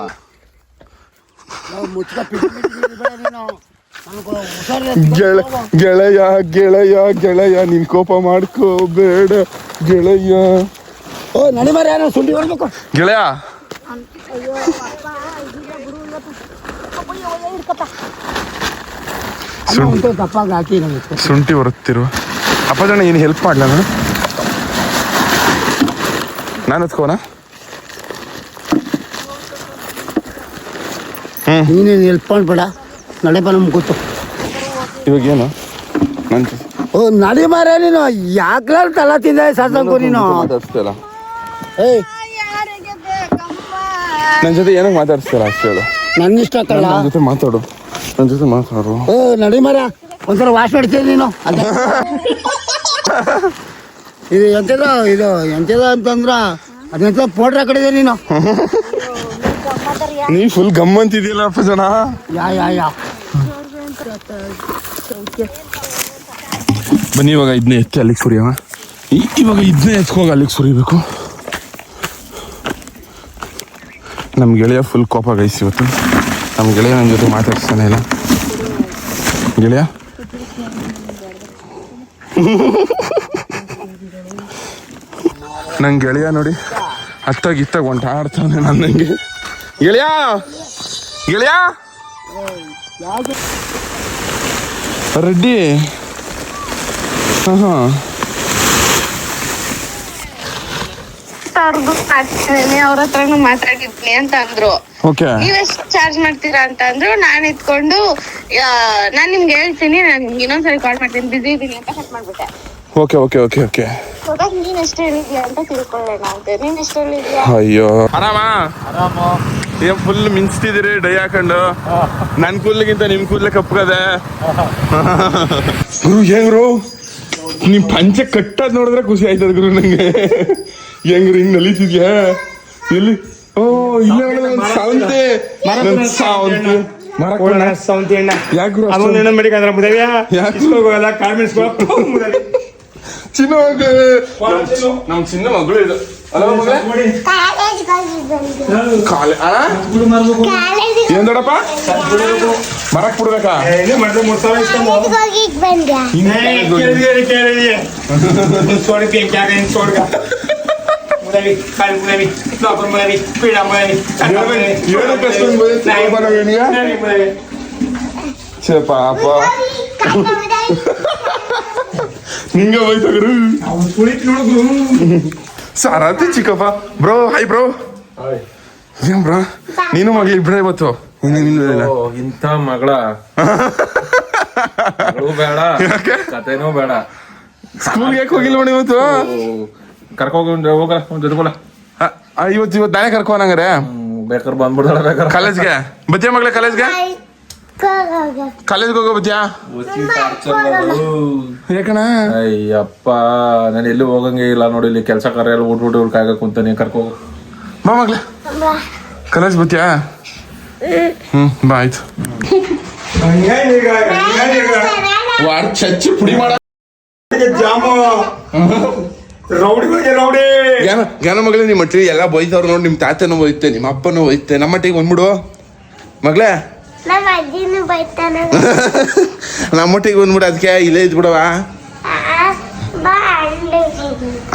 [SPEAKER 2] ಗೆಳ ಗೆಳೆಯ ಗೆಳೆಯ ಗೆಳೆಯ ನಿನ್ ಕೋಪ ಮಾಡ್ಕೋಬೇಡ ಗೆಳೆಯ.
[SPEAKER 1] ಓ ಏನೋ ಸುಂಟಿ
[SPEAKER 2] ಗೆಳೆಯ? ಶುಂಠಿ ಬರುತ್ತಿರುವ ಅಪ್ಪ ಜನ ಏನು ಹೆಲ್ಪ್ ಮಾಡ್ಲ ನಾನು? ನಾನು ಎತ್ಕೋನ
[SPEAKER 1] ನೀನೇನು ಎಲ್ಪ್ ಮಾಡ್ಬೇಡ. ನಡೆಪ ನಮ್ಗೆ ಗೊತ್ತು.
[SPEAKER 2] ಇವಾಗ ಏನು ನನ್
[SPEAKER 1] ಓ ನಡಿ ಮಾರ ನೀನು ಯಾಕ್ಲಾರ ತಲ ತಿಂದ ಸಾಕು ನೀನು?
[SPEAKER 2] ಮಾತಾಡ್ಸ್ತಿಲ್ಲ
[SPEAKER 1] ಏಯ್.
[SPEAKER 2] ನನ್ನ ಜೊತೆ ಏನಕ್ಕೆ ಮಾತಾಡ್ಸ್ತಿಲ್ಲ ಅಷ್ಟೇ ಹೇಳು.
[SPEAKER 1] ನನ್ನ ಇಷ್ಟ ಕಳ್ಳ
[SPEAKER 2] ನನ್ನ ಜೊತೆ ಮಾತಾಡು. ನನ್ನ ಜೊತೆ ಮಾತಾಡು.
[SPEAKER 1] ಓ ನಡಿ ಮಾರ ಒಂಥರ ವಾಶ್ ಮಾಡ್ತೀನಿ ನೀನು. ಇದು ಎಂತದ ಇದು ಎಂತದ ಅಂತಂದ್ರ ಅದೆಂತ ಪೌಡ್ರ್ ಹಾಕಡಿದೆ ನೀನು.
[SPEAKER 2] ನೀ ಫುಲ್ ಗಮ್ಮಂತಿದ್ಯಲ್ಲ ಅಪ್ಪ ಜನ?
[SPEAKER 1] ಯಾ ಯಾ ಯಾ.
[SPEAKER 2] ಬನ್ನಿ ಇವಾಗ ಇದನ್ನ ಎತ್ತಿ ಅಲ್ಲಿಗೆ ಸುರಿಯವ ಈ- ಇವಾಗ ಇದನ್ನೇ ಎತ್ಕೋಗ ಅಲ್ಲಿಗೆ ಸುರಿಬೇಕು. ನಮ್ಮ ಗೆಳೆಯ ಫುಲ್ ಕೋಪ ಗೈಸ್ ಇವತ್ತು. ನಮ್ಮ ಗೆಳೆಯ ನನ್ನ ಜೊತೆ ಮಾತಾಡ್ಸ್ತಾನೆ ಇಲ್ಲ. ಗೆಳೆಯ? ನನ್ನ ಗೆಳೆಯ ನೋಡಿ. ಅತ್ತಾಗ ಇತ್ತಾಗ ಒಂಟ ಆಡ್ತಾನೆ ನನ್ನಂಗೆ ಗೆಳೆಯ? ಗೆಳೆಯ? ರೆಡ್ಡಿ? ಹಾಂ ಹಾಂ
[SPEAKER 9] ಅವ್ರದ್ದು ಅವ್ರ ಹತ್ರನು ಮಾತಾಡಿದ್ನಿ ಅಂತ ಅಂದ್ರು.
[SPEAKER 2] ಓಕೆ.
[SPEAKER 9] ನೀವೆಷ್ಟು ಚಾರ್ಜ್ ಮಾಡ್ತೀರಾ ಅಂತ ಅಂದ್ರು ನಾನ್ ಇಟ್ಕೊಂಡು ನಾನು ನಿಮ್ಗೆ ಹೇಳ್ತೀನಿ ನಾನು ಇನ್ನೊಂದ್ಸರಿ ಕಾಲ್ ಮಾಡ್ತೀನಿ ಬಿಸಿ ಇದೀನಿ ಅಂತ ಕಟ್ ಮಾಡ್ಬಿಟ್ಟೆ.
[SPEAKER 2] Okay okay okay okay.
[SPEAKER 9] ಇವಾಗ ನೀನ್ ಎಷ್ಟು ಹೇಳಿದ್ಯಾ ಅಂತ ತಿಳ್ಕೊಳ್ಳೋಣ ಅಂತ ನೀನ್ ಎಷ್ಟು ಹೇಳಿದ್ಯಾ
[SPEAKER 2] ಅಯ್ಯೋ. ಆರಾಮ? ಏನ್ ಫುಲ್ ಮಿಂಚ್ತಿದಿರಿ ಡೈ ಹಾಕೊಂಡು? ನನ್ ಕೂದ್ಲಿಗಿಂತ ನಿಮ್ ಕೂದ್ಲೆ ಕಪ್ಪಗದೆ? ಗುರು ಹೆಂಗ್ರು ನಿಮ್ ಪಂಚೆ ಕಟ್ಟದ್ ನೋಡಿದ್ರೆ ಖುಷಿ ಆಯ್ತದ ಗುರು ನಂಗೆ. ಹೆಂಗ್ರಿ ಹಿಂಗ್ ನಲಿತಿದ್ಯಾ? ಎಲ್ಲಿ? ಓ ಇಲ್ಲ ಸಾವಂತೆ. ಸಾವಂತೆ. ಮರ ಕೊಡ
[SPEAKER 5] ಸೌಂತಿ ಎಣ್ಣ
[SPEAKER 2] ಯಾಕೆ ಗುರು
[SPEAKER 5] ಎಣ್ಣೆ ಮಡಿಕಂದ್ರ ಮುದವ್ಯಾ?
[SPEAKER 2] ಯಾಕೆ?
[SPEAKER 5] ಮುದವಿ.
[SPEAKER 2] ಚಿನ್ನ ಮಗ ನಮ್ ಚಿನ್ನ ಮಗಳು ಇದು ಅಲ್ಲ ಮಗಳೇ
[SPEAKER 6] ಕಾಲೇಜ್ಗೆ ಹೋಗಿ ಬಂದೆ
[SPEAKER 2] ಕಾಲೆ ಅಣ್ಣ
[SPEAKER 6] ಕಾಲೇಜಿಗೆ
[SPEAKER 2] ಏನ್ ದೊಡ್ಡಪ್ಪ ಮರಕ್ ಬಿಡ್ಬೇಕಾ
[SPEAKER 5] ಏನೇ
[SPEAKER 6] ಹೋಗಿ
[SPEAKER 2] ಬೈತಾಗ್ರು ಸಾರಾತಿ ಚಿಕ್ಕಪ್ಪ. Bro hi bro. ಏನ್ ಬ್ರೋ? ನೀನು ಮಗಳು ಇಬ್ರೇ ಇವತ್ತು.
[SPEAKER 5] ಇಂಥ ಮಗಳ. ಬೇಡ. ಕತೆನೂ ಬೇಡ.
[SPEAKER 2] ಸ್ಕೂಲ್ಗೆ ಯಾಕೆ ಹೋಗಿಲ್ಲ ನೋಡಿ ಇವತ್ತು?
[SPEAKER 5] ಕರ್ಕೋಗ ಹೋಗ ಒಂದ್ ಜೊತೆಗೊಳ.
[SPEAKER 2] ಇವತ್ತು ಆ, ಇವತ್ತು ನಾಳೆ ಕರ್ಕೋ ಕರ್ಕೋನಂಗಾರೆ
[SPEAKER 5] ಬೇಕಾದ್ರೆ ಬಂದ್ಬಿಡ್ತಾಳ ಬೇಕಾರೆ
[SPEAKER 2] ಕಾಲೇಜ್ಗೆ? ಬತ್ತೀಯ ಮಗಳೇ ಕಾಲೇಜ್ಗೆ? ಕಾಲೇಜ್ಗೆ ಹೋಗೋ ಬತ್ತೀಯಾ ಯಾಕಣ?
[SPEAKER 5] ಅಯ್ಯಪ್ಪ ನಾನು ಎಲ್ಲೂ ಹೋಗಂಗೆ ಇಲ್ಲ ನೋಡಿ ಇಲ್ಲಿ ಕೆಲಸ ಕಾರ್ಯ ಎಲ್ಲ ಊಟ ಊಟ ಕಾಯ್ಕ ಕುಂತಾನೆ ಕರ್ಕೋ
[SPEAKER 2] ಬಾ ಮಗ್ಲೆ. ಕಾಲೇಜ್ ಬತ್ತೀಯಾ ಹ್ಮ್ ಬಾ ಆಯ್ತು. ವಾರ ಚಚ್ಚಿ ಪುಡಿ ಮಾಡ
[SPEAKER 5] ರೌಡಿ ರೌಡಿ.
[SPEAKER 2] ಜ್ಞಾನ ಜ್ಞಾನ ಮಗಳೇ ನಿಮ್ಮ ಮಟ್ಟಿ ಎಲ್ಲ ಬೈತವ್ರು ನೋಡಿ ನಿಮ್ಮ ತಾತನೂ ಬೈತೆ ನಿಮ್ಮ ಅಪ್ಪನೂ ಬೈತೆ ನಮ್ಮ ಮಟ್ಟಿಗೆ ಬಂದ್ಬಿಡು. ಮಗಳೇ
[SPEAKER 6] ನಮ್ಮ ಅಜ್ಜಿನೂ ಬೈತಾನ.
[SPEAKER 2] ನಮ್ಮ ಮಟ್ಟಿಗೆ ಬಂದ್ಬಿಡು ಅದಕ್ಕೆ ಇಲ್ಲೇ ಇದ್ಬಿಡವ
[SPEAKER 6] ಬಿಡವಾ ಅಂಡೆ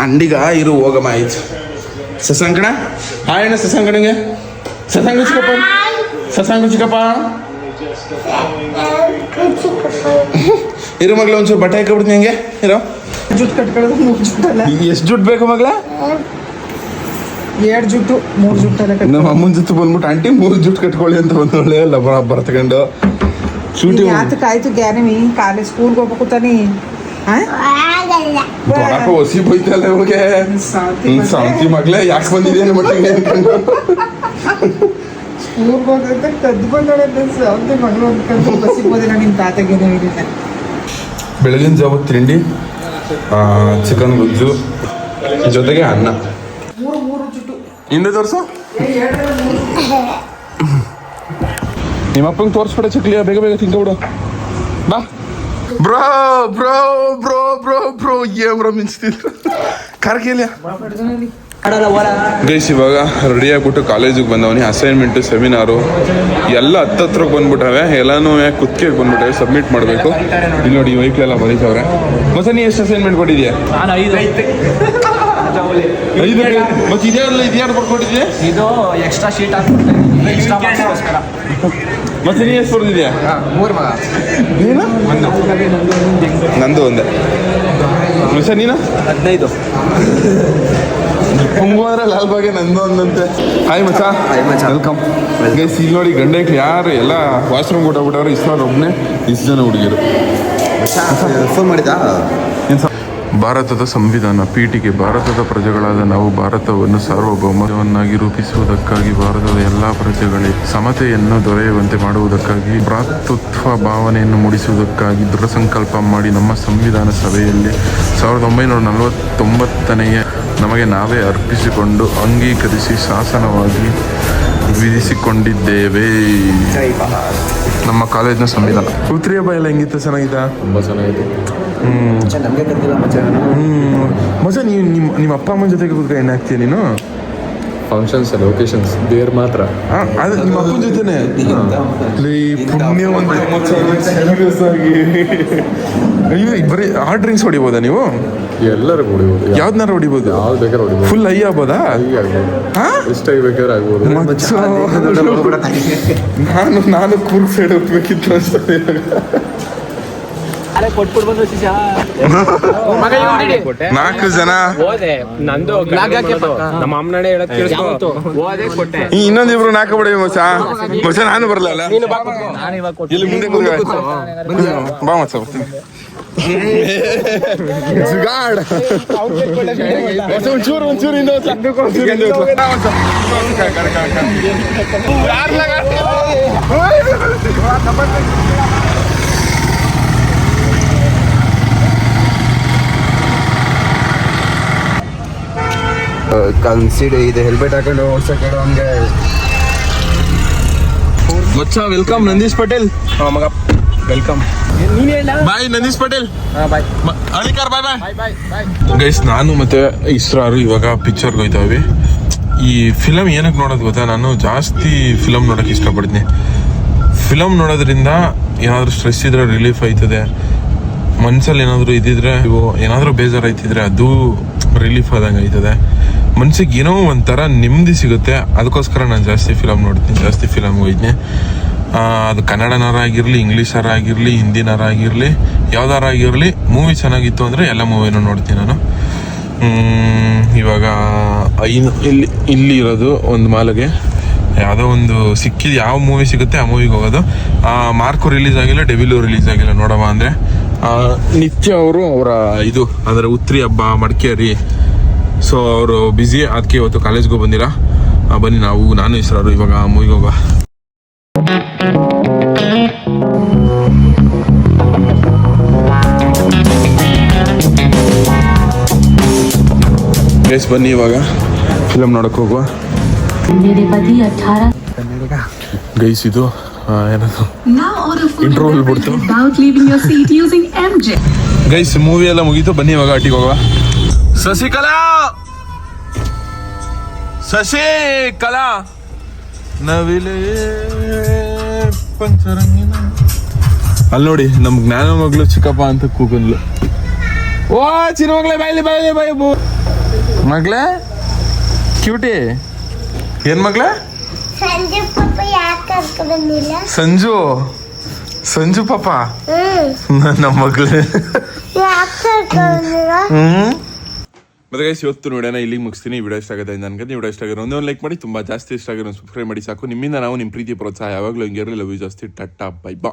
[SPEAKER 2] ಅಂಡಿಗ ಇರು ಹೋಗಮ್ಮ ಆಯ್ತು. ಸಸಂಕಣ ಹಾಯ್ ಅಣ್ಣ ಸಸಂಕಣಿಗೆ ಸಸಂಗ ಚಿಕ್ಕಪ್ಪ. ಸಸಂಗ ಚಿಕ್ಕಪ್ಪ. ಇರು ಮಗ್ಲ ಒಂಚೂರು ಬಟ್ಟೆ ಹಾಕಿಬಿಡ್ತೀನಿ ಹಂಗೆ ಇರೋ.
[SPEAKER 4] ಜುಟ್ಟು ಕಟ್ಕೊಳ್ಳೋದು
[SPEAKER 2] ಎಷ್ಟು ದುಡ್ಡು ಬೇಕು ಮಗ್ಲ
[SPEAKER 4] ಎರಡು ಜುಟ್ಟು ಮೂರು ಜುಟ್ಟು
[SPEAKER 2] ನಮ್ಮ ಅಮ್ಮನ ಜೊತೆ ಬಂದ್ಬಿಟ್ಟು ಆಂಟಿ ಮೂರು ಜುಟ್ಟು ಕಟ್ಕೊಳ್ಳಿ ಅಂತ ಒಂದು ಒಳ್ಳೆ ಲಬ ಬರ್ತಕೊಂಡು ಶೂಟಿಂಗ್
[SPEAKER 4] ಯಾತಕ್ಕೆ ಆಯ್ತು ಗ್ಯಾನವಿ ಕಾಲೇಜ್ ಸ್ಕೂಲ್ಗೆ ಹೋಗ್ಬೇಕು ತಾನಿ?
[SPEAKER 2] ದೊಡ್ಡಪ್ಪ ಹೊಸಿ ಬೈತಲ್ಲ ಇವಾಗ ಶಾಂತಿ ಮಗ್ಲೇ ಯಾಕೆ ಬಂದಿದೆ ನಿಮ್ಮ ಮಟ್ಟಿಗೆ? ಅನ್ಕೊಂಡು
[SPEAKER 4] ಸ್ಕೂಲ್ಗೆ ಹೋಗಂತ ಕದ್ದು ಬಂದಾಳೆ ಸಾವ್ತಿ ಮಗಳು ಅಂದ್ಕೊಂಡು ಬಸ್ಸಿಗೆ ಹೋದಿಲ್ಲ ನಿಮ್ಮ ತಾತಗೇನೋ ಇರಲಿಲ್ಲ
[SPEAKER 2] ಬೆಳಗಿನ ಜಾವ ತಿಂಡಿ ಚಿಕನ್ ಗುಜ್ಜು ಜೊತೆಗೆ ಅನ್ನ. ಹಿಂದೆ ತೋರ್ಸು? ನಿಮ್ಮ ಅಪ್ಪಂಗೆ ತೋರಿಸ್ಬಿಡ ಚಕ್ಲಿಯ ಬೇಗ ಬೇಗ ಬಿಡು. ಬಾ. Bro bro bro bro bro, ಏ ಬ್ರೋ, ಮಿಂಚ್ತಿದ್ರು. ಕಾರ್ಗಿಲ್ಲ ಗೈಸ್, ಇವಾಗ ರೆಡಿ ಆಗ್ಬಿಟ್ಟು ಕಾಲೇಜಿಗೆ ಬಂದವನಿ ಅಸೈನ್ಮೆಂಟು ಸೆಮಿನಾರು ಎಲ್ಲ ಹತ್ತತ್ರಕ್ಕೆ ಬಂದ್ಬಿಟ್ಟವೆ ಎಲ್ಲನೂ ಕುತ್ತಿಗೆ ಬಂದ್ಬಿಟ್ಟವೆ ಸಬ್ಮಿಟ್ ಮಾಡಬೇಕು. ಇಲ್ಲಿ ನೋಡಿ ವೈಕ್ಲ್ ಎಲ್ಲ ಬರೀತವ್ರೆ. ಮತ್ತೆ ನೀ ಎಷ್ಟು ಅಸೈನ್ಮೆಂಟ್ ಕೊಟ್ಟಿದ್ಯಾ? ಮತ್ತೆ ಇದ್ಯಾರಲ್ಲ ಇದ್ಯಾರು ಬರ್ಕೊಟ್ಟಿದ್ಯಾ?
[SPEAKER 7] ಇದು ಎಕ್ಸ್ಟ್ರಾ ಶೀಟ್ ಹಾಕ್ಬಿಡ್ತೇನೆ ಎಕ್ಸ್ಟ್ರಾ ಮಾರ್ಕ್ಸ್ಗೋಸ್ಕರ
[SPEAKER 2] ಮತ್ತೆ ನೀ ಎಷ್ಟು ಬರ್ದಿದ್ಯಾ?
[SPEAKER 7] ಮೂರು ಮಗ.
[SPEAKER 2] ನೀನು? ನಂದು ಒಂದೇ. ಮಿಸ ನೀನು?
[SPEAKER 7] ಹದಿನೈದು.
[SPEAKER 2] ಕುಂಗು ಲಾಲ್ ಬಾಗೆ ನಂದು ಒಂದಂತೆ. ಹಾಯ್ ಮಚ್ಚ. ವೆಲ್ಕಮ್ ಗೈಸ್ ಇಲ್ಲಿ ನೋಡಿ ಗಂಡಕ್ಕೆ ಯಾರು ಎಲ್ಲ ವಾಶ್ರೂಮ್ ಕೊಟ್ಟಬಿಟ್ಟವ್ರೆ ಇಷ್ಟ ಒಬ್ಬನೇ ಇಷ್ಟು ಜನ ಹುಡುಗಿರು.
[SPEAKER 1] ಫೋನ್ ಮಾಡಿದಾ
[SPEAKER 2] ಭಾರತದ ಸಂವಿಧಾನ ಪೀಠಿಗೆ ಭಾರತದ ಪ್ರಜೆಗಳಾದ ನಾವು ಭಾರತವನ್ನು ಸಾರ್ವಭೌಮವನ್ನಾಗಿ ರೂಪಿಸುವುದಕ್ಕಾಗಿ ಭಾರತದ ಎಲ್ಲಾ ಪ್ರಜೆಗಳಿಗೆ ಸಮತೆಯನ್ನು ದೊರೆಯುವಂತೆ ಮಾಡುವುದಕ್ಕಾಗಿ ಭ್ರಾತೃತ್ವ ಭಾವನೆಯನ್ನು ಮೂಡಿಸುವುದಕ್ಕಾಗಿ ದೃಢ ಸಂಕಲ್ಪ ಮಾಡಿ ನಮ್ಮ ಸಂವಿಧಾನ ಸಭೆಯಲ್ಲಿ ಸಾವಿರದ ಒಂಬೈನೂರ ನಲವತ್ತೊಂಬತ್ತನೆಯ ನಮಗೆ ನಾವೇ ಅರ್ಪಿಸಿಕೊಂಡು ಅಂಗೀಕರಿಸಿ ಶಾಸನವಾಗಿ ವಿಧಿಸಿಕೊಂಡಿದ್ದೇವೆ. ನಮ್ಮ ಕಾಲೇಜಿನ ಸಂವಿಧಾನ. ಪುತ್ರಿಯ ಬಾಯಲ್ಲಿ ಎಲ್ಲ ಹೆಂಗಿತ್ತು ಚೆನ್ನಾಗಿದೆ
[SPEAKER 5] ತುಂಬಾ ಚೆನ್ನಾಗಿದೆ.
[SPEAKER 1] ನಮಗೆ ಗೊತ್ತಿಲ್ಲ ಮಚ್ಚ.
[SPEAKER 2] ಮಜಾ ನೀವು ನಿಮ್ಮ ನಿಮ್ಮ ಅಪ್ಪ ಅಮ್ಮನ ಜೊತೆಗೆ ಕೂತ್ಕೊಂಡು ಹಾಕ್ತೀಯ ನೀನು?
[SPEAKER 5] ಫಂಕ್ಷನ್ಸ್ ಲೊಕೇಶನ್ಸ್ ದೇರ್ ಮಾತ್ರ.
[SPEAKER 2] ಆ, ಅದು ನಿಮ್ಮ ಅಪ್ಪನ ಜೊತೆನೆ. ಲೇ, ಪುಣ್ಯವಂತ ಮಚ್ಚ, ಆಗಿ. ಅಯ್ಯೋ ಬರೀ ಆ ಡ್ರಿಂಕ್ಸ್ ಹೊಡಿಬೋದಾ ನೀವು?
[SPEAKER 5] ಎಲ್ಲರೂ ಹೊಡಿಬೋದು.
[SPEAKER 2] ಯಾವ್ದನ್ನಾರು ಹೊಡಿಬೋದು?
[SPEAKER 5] ಯಾವ್ದು ಬೇಕಾದ್ರೆ ಹೊಡಿಬೋದು.
[SPEAKER 2] ಫುಲ್ ಐ ಆಗ್ಬೋದಾ?
[SPEAKER 5] ಇಷ್ಟ? ಬೇಕಾದ್ರೆ ಆಗ್ಬೋದು.
[SPEAKER 2] ಮಚ್ಚ. ನಾನು ನಾನು ಕೂರ್ಸೈಡ್ ಹೋಗ್ಬೇಕಿತ್ತು ಅನ್ಸ್ತದೆ ನಾಲ್ಕು ಜನ.
[SPEAKER 7] ಇನ್ನೊಂದ್ ನಂದು ನಮ್ಮ ಹೇಳಕ್
[SPEAKER 2] ಇನ್ನೊಂದಿಬ್ರು ನಾಲ್ಕು ಬಿಡಿ ಮಸ. ಮಸ ನಾನು ಬರಲ್ಲ
[SPEAKER 7] ನಾನು ಇವಾಗ
[SPEAKER 2] ಇಲ್ಲಿ ಮುಂದೆ ಕೂತ್ಕೊ. ಬಾ ಮಸ ಬರ್ತೀನಿ. ಜುಗಾಡ್. ಒಂಚೂರು ಹೋಗ್ಲಾ? ಬಾ ಮಚ್ಚ. ಕರೆ, ಕರೆ, ಕರೆ, ಕರೆ. ಯಾರ್ಲಾಗ?
[SPEAKER 1] ಕನ್ಸಿಡ್ ಇದು. ಹೆಲ್ಮೆಟ್ ಹಾಕೊಂಡು ಓಡ್ಸಕ್ಕೆ ಹಂಗೆ
[SPEAKER 2] ಮಚ್ಚ ವೆಲ್ಕಮ್ ನಂದೀಶ್ ಪಟೇಲ್. ಮಗ ವೆಲ್ಕಮ್ ಬಾಯ್ ನಂದೀಶ್ ಪಟೇಲ್. ಮ- ಅಳಿಕಾರ್ ಬಾಯ್ ಬಾಯ್ ಗೈಸ್ ನಾನು ಮತ್ತೆ ಇಸ್ರಾರು ಇವಾಗ ಪಿಕ್ಚರ್ಗೆ ಹೋಯ್ತಾವೆ ಈ ಫಿಲಮ್ ಏನಕ್ಕೆ ನೋಡೋದು ಗೊತ್ತಾ? ನಾನು ಜಾಸ್ತಿ ಫಿಲಮ್ ನೋಡೋಕೆ ಇಷ್ಟಪಡ್ತೀನಿ. ಫಿಲಮ್ ನೋಡೋದ್ರಿಂದ ಏನಾದರೂ ಸ್ಟ್ರೆಸ್ ಇದ್ರೆ ರಿಲೀಫ್ ಆಯ್ತದೆ. ಮನ್ಸಲ್ಲಿ ಏನಾದರೂ ಇದ್ದಿದ್ರೆ ಇವು ಏನಾದರೂ ಬೇಜಾರಾಯ್ತಿದ್ರೆ ಅದು ರಿಲೀಫ್ ಆದಂಗೆ ಆಯ್ತದೆ ಮನ್ಸಿಗೆ ಏನೋ ಒಂಥರ ನೆಮ್ಮದಿ ಸಿಗುತ್ತೆ. ಅದಕ್ಕೋಸ್ಕರ ನಾನು ಜಾಸ್ತಿ ಫಿಲಮ್ ನೋಡ್ತೀನಿ ಜಾಸ್ತಿ ಫಿಲಮ್ ಆ, ಅದು ಕನ್ನಡನಾರಾಗಿರಲಿ ಇಂಗ್ಲೀಷರಾಗಿರಲಿ ಹಿಂದಿನಾರಾಗಿರಲಿ ಯಾವ್ದಾರಾಗಿರಲಿ ಮೂವಿ ಚೆನ್ನಾಗಿತ್ತು ಅಂದರೆ ಎಲ್ಲ ಮೂವಿನೂ ನೋಡ್ತೀನಿ ನಾನು. ಇವಾಗ ಐನು ಇಲ್ಲಿ ಇಲ್ಲಿ ಇರೋದು ಒಂದು ಮಾಲಿಗೆ. ಯಾವುದೋ ಒಂದು ಸಿಕ್ಕಿದ ಯಾವ ಮೂವಿ ಸಿಗುತ್ತೆ ಆ ಮೂವಿಗೆ ಹೋಗೋದು. ಮಾರ್ಕು ರಿಲೀಸ್ ಆಗಿಲ್ಲ ಡೆವಿಲು ರಿಲೀಸ್ ಆಗಿಲ್ಲ ನೋಡವ ಅಂದರೆ. ನಿತ್ಯ ಅವರು ಅವರ ಇದು ಅಂದರೆ ಉತ್ರಿ ಹಬ್ಬ ಮಡಿಕೇರಿ ಸೊ ಅವರು ಬ್ಯುಸಿ ಅದಕ್ಕೆ ಇವತ್ತು ಕಾಲೇಜ್ಗೂ ಬಂದಿರಾ? ಬನ್ನಿ ನಾವು ನಾನು ಇಸ್ರಾರು ಇವಾಗ ಮೂವಿಗೆ ಹೋಗುವ ಪ್ಲೇಸ್ ಬನ್ನಿ ಇವಾಗ. ಫಿಲಮ್ ನೋಡಕ್ಕೆ ಹೋಗುವ. ಗೈಸ್ ಇದು ಏನದು?
[SPEAKER 10] ಇಂಟ್ರೋಲ್
[SPEAKER 2] ಬಿಡ್ತು ಗೈಸ್ ಮೂವಿ ಎಲ್ಲ ಮುಗೀತು. ಬನ್ನಿ ಇವಾಗ ಅಟ್ಟಿಗೆ ಹೋಗುವ. ಸಸಿಕಲಾ! ಶಶಿಕಲಾ ನವಿಲೆ ಪಂಚರಂಗಿನ. ಅಲ್ಲಿ ನೋಡಿ ನಮ್ ಜ್ಞಾನ ಮಗಳು ಚಿಕ್ಕಪ್ಪ ಅಂತ ಕೂಗನ್ಲು ಓ ಚಿನ್ನ ಮಗಳೇ ಬಾಯ್ಲಿ ಬಾಯ್ಲಿ ಬಾಯ್ ಬೋ. ಮಗಳೇ ಕ್ಯೂಟಿ. ಏನ್ ಮಗಳೇ?
[SPEAKER 6] ಸಂಜೆ
[SPEAKER 2] ಸಂಜು? ಪಾಪ?
[SPEAKER 6] ಹ್ಮ್.
[SPEAKER 2] ನಮ್ಮ ಮಗಳೇ.
[SPEAKER 6] ಯಾಕೆ ಕರ್ಕೊಂಡು ಬಂದಿಲ್ಲ?
[SPEAKER 2] ಹ್ಮ್. ಮತ್ತೆ ಗೈಸ್ ಇವತ್ತು ನೋಡೋಣ, ಇಲ್ಲಿಗೆ ಮುಗಿಸ್ತೀನಿ. ವಿಡಿಯೋ ಇಷ್ಟ ಆಗಿದೆ ನನಗೆ ವಿಡಿಯೋ ಇಷ್ಟ ಆಗಿರೋ ಒಂದೇ ಒಂದು ಲೈಕ್ ಮಾಡಿ. ತುಂಬ ಜಾಸ್ತಿ ಇಷ್ಟ ಆಗಿರೋ ಸಬ್ಸ್ಕ್ರೈಬ್ ಮಾಡಿ ಸಾಕು. ನಿಮ್ಮಿಂದ ನಾವು ನಿಮ್ಮ ಪ್ರೀತಿ ಪ್ರೋತ್ಸಾಹ ಯಾವಾಗಲೂ ಹಿಂಗೆ ಇರಲಿ ಲವ್ ಯು ಜಾಸ್ತಿ. ಟಟ್ಟ ಬೈ ಬಾ